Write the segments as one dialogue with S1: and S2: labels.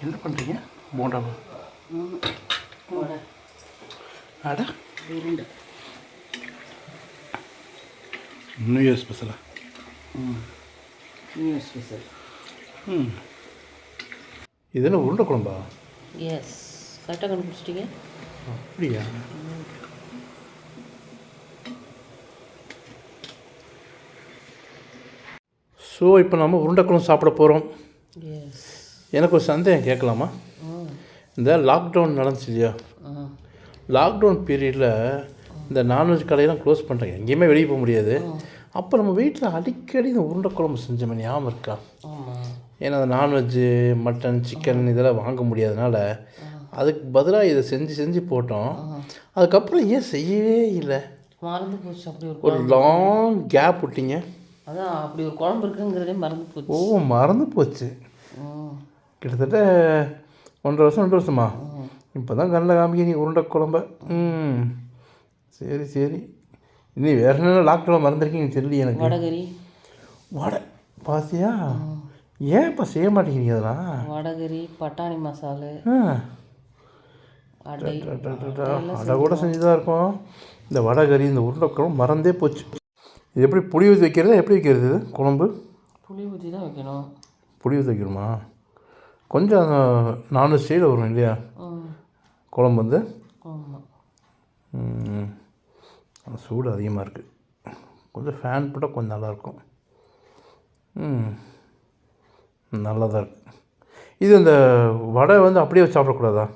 S1: என்ன பண்ணுறீங்க போண்டாவா அட
S2: உருண்டை
S1: நியூ இயர் ஸ்பெஷலா
S2: நியூ ஸ்பெஷல்
S1: ம். இது என்ன உருண்டை குழம்பா?
S2: எஸ் கரெக்டாக கண்டுபிடிச்சிட்டிங்க?
S1: அப்படியா? ஸோ இப்போ நம்ம உருண்டை குழம்பு சாப்பிட போகிறோம்
S2: எஸ்
S1: எனக்கு ஒரு சந்தேகம் கேட்கலாமா? இந்த லாக்டவுன் நடந்துச்சு இல்லையா? லாக்டவுன் பீரியடில் இந்த நான்வெஜ் கடையெல்லாம் க்ளோஸ் பண்ணுறாங்க எங்கேயுமே வெளியே போக முடியாது. அப்போ நம்ம வீட்டில் அடிக்கடி இந்த உருண்டை குழம்பு செஞ்சோமே ஞாபகம் இருக்கா? ஏன்னா அந்த நான்வெஜ்ஜு மட்டன் சிக்கன் இதெல்லாம் வாங்க முடியாதனால அதுக்கு பதிலாக இதை செஞ்சு செஞ்சு போட்டோம். அதுக்கப்புறம் ஏன் செய்யவே இல்லை?
S2: மறந்து போச்சு. அப்படி ஒரு
S1: லாங் கேப் விட்டீங்க.
S2: அதான் அப்படி ஒரு குழம்பு இருக்குங்கிறதே மறந்து போச்சு.
S1: ஓ மறந்து போச்சு. கிட்டத்தட்ட ஒன்றரை வருஷம் ரெண்டு வருஷமா? இப்போ தான் கண்ணில் காமிக்கிறீங்க உருண்டை குழம்ப. ம். சரி சரி. இனி வேற என்ன லாக்டவுன் மறந்துருக்கீங்க தெரியல எனக்கு.
S2: வடகரி.
S1: வடை பாத்தியா? ஏன் இப்போ செய்ய மாட்டேங்கிறீங்க அதெல்லாம்
S2: வடகரி பட்டாணி மசாலு. அடை.
S1: கூட செஞ்சு தான். இருக்கும். இந்த வடகறி இந்த உருளைக்குழம்பு மறந்தே போச்சு. இது எப்படி புளி ஊற்றி வைக்கிறதா எப்படி வைக்கிறது இது? குழம்பு?
S2: புளி ஊற்றி தான் வைக்கணும்.
S1: புளி ஊற்றி வைக்கணுமா? கொஞ்சம் நானூறு ஸ்டைலில் வரும் இல்லையா? குழம்பு வந்து. சூடு அதிகமாக இருக்குது கொஞ்சம் ஃபேன் போட்டால் கொஞ்சம் நல்லாயிருக்கும். ம். நல்லா தான் இருக்கு. இது இந்த வடை வந்து அப்படியே சாப்பிடக்கூடாதா?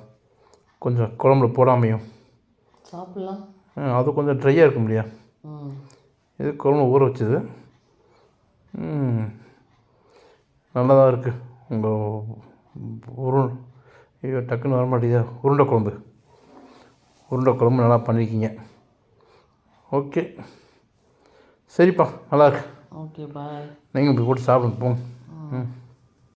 S1: கொஞ்சம் குழம்புல போடாமையும்.
S2: சாப்பிட்லாம்.
S1: அது கொஞ்சம் ட்ரையாக இருக்கும் இல்லையா? இது குழம்பு ஊற வச்சது. நல்லா தான் இருக்குது உங்கள் உரு ஐயோ டக்குன்னு வர மாட்டேங்குதா. உருண்டை குழம்பு. உருண்டை குழம்பு நல்லா பண்ணியிருக்கீங்க ஓகே. சரிப்பா நல்லா இருக்கு.
S2: Okay bye.
S1: நீங்கள் போய் போட்டு சாப்பிடுங்க போங்க. ம்.